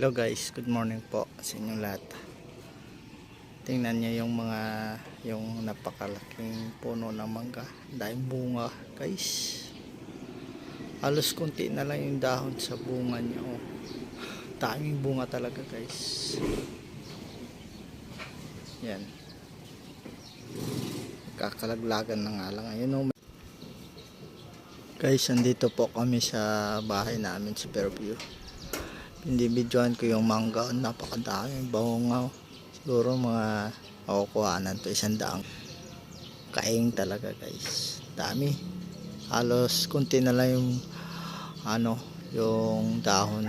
Hello guys, good morning po sa inyong lahat. Tingnan niyo yung mga yung napakalaking puno ng mangga. Dahil bunga guys. Halos konti na lang yung dahon sa bunga niya. Oh. Daming bunga talaga guys. Yan. Kakalaglagan na nga lang. Ayun oh. Guys, andito po kami sa bahay namin sa Fairview. Binibidyoan ko yung mangga. Napakadaming bangungaw. Siguro mga makukuhanan to isang daang. Kaing talaga guys. Dami. Halos kunti na lang yung ano, yung dahon.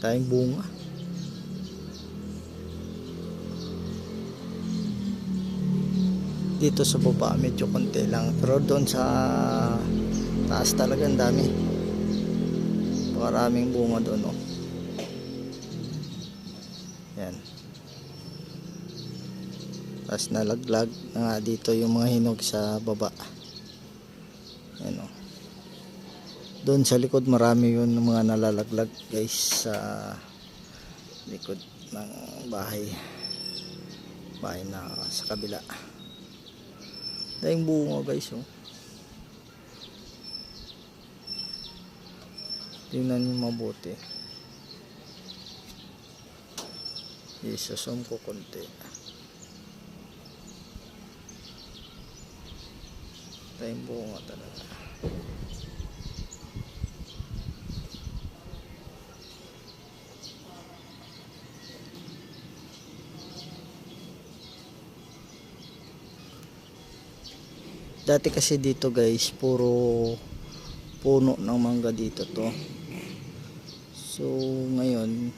Tayong bunga. Dito sa baba medyo konti lang. Pero doon sa taas talaga ang dami. Maraming bunga doon oh. Yan. Tapos nalaglag na nga dito yung mga hinog sa baba. Yan oh. Doon sa likod marami yun mga nalalaglag guys sa likod ng bahay. Bahay na sa kabila. Dahing bunga guys oh. Tingnan nyo mabuti. Isasum ko konti. Dahing bunga talaga. Dati kasi dito guys, puro puno ng mangga dito to. So ngayon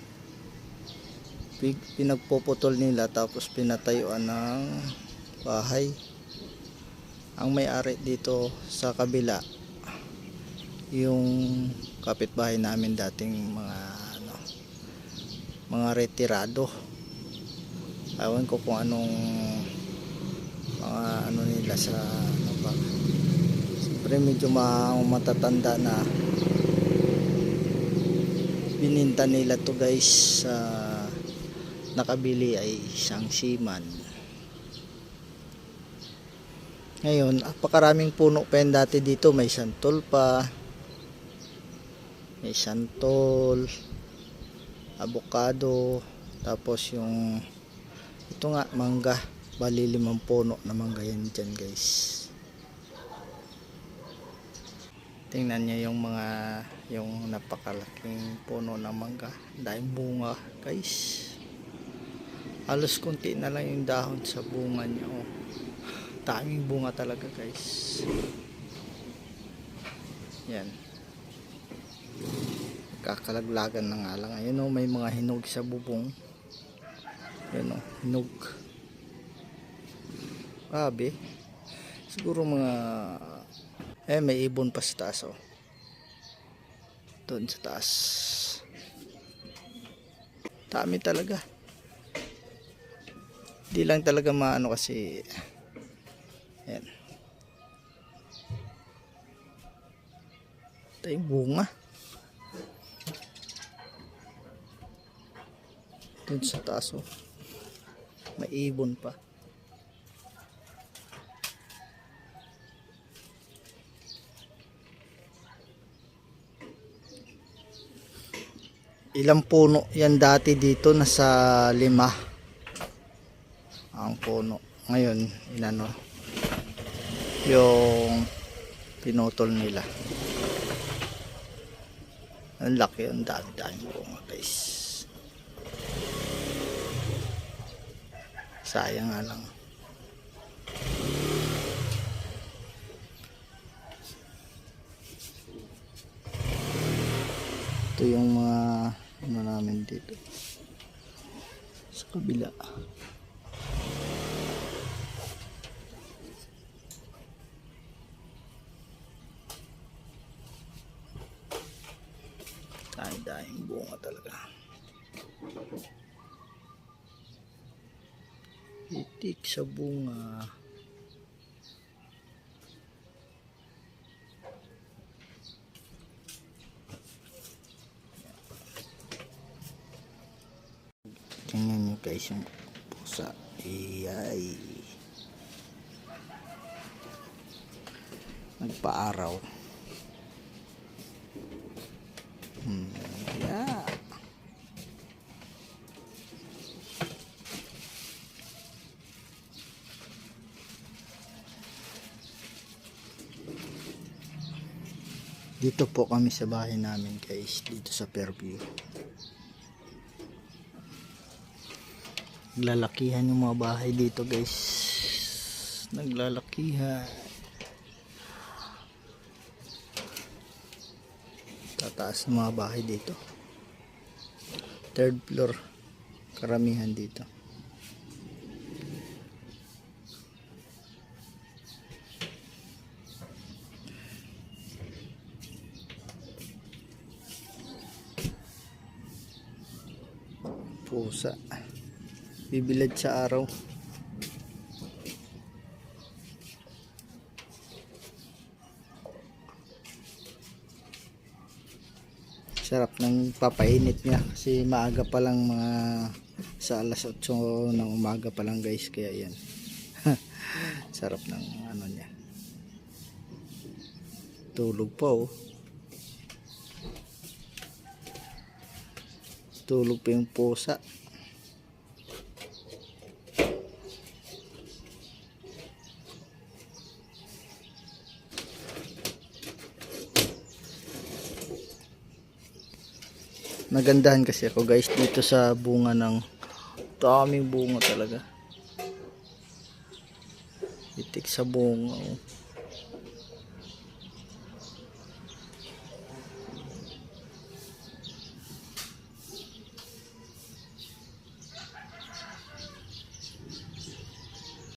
pinagpuputol nila tapos pinatayuan ng bahay. Ang may-ari dito sa kabila yung kapitbahay namin dating mga ano mga retirado. Ewan ko kung anong mga ano nila sa ano ba siyempre medyo ma- matatanda na bininta nila to guys sa nakabili ay isang seaman. Ngayon apakaraming puno pa dati dito. May santol pa. May santol avocado tapos yung ito nga mangga. Bali limang puno na mangga yan dyan guys tingnan niyo yung mga yung napakalaking puno ng mangga. Dahil bunga guys. Halos konti na lang yung dahon sa bunga niya oh. daming bunga talaga guys. Yan. Kakalaglagan na nga lang. Ayun oh, may mga hinog sa bubong. Yun oh, hinog. Grabe. Siguro mga eh may ibon pa sa taas oh. Doon sa taas. Dami talaga. Di lang talaga maano kasi yan. Ito yung bunga. Doon sa taas oh. May ibon pa. Ilang puno yan dati dito nasa lima. Ang puno. Ngayon inano yung pinutol nila. Ang laki ang dami dami bunga guys. Sayang nga lang. Ito yung mga namin dito. Sa kabila. Dahil bunga talaga. Itik sa bunga guys yung pusa. Iyay. Nagpaaraw. Hmm, yeah. Dito po kami sa bahay namin guys, dito sa Fairview. Naglalakihan yung mga bahay dito guys. Naglalakihan. Tataas ng mga bahay dito. Third floor. Karamihan dito. Pusa. Bibilad sa araw. Sarap ng papainit niya kasi maaga pa lang mga sa alas 8 ng umaga pa lang guys kaya yan. Sarap ng ano niya. Tulog pa oh. Tulog pa yung pusa. Nagandahan kasi ako guys dito sa bunga ng daming bunga talaga itik sa bunga oh.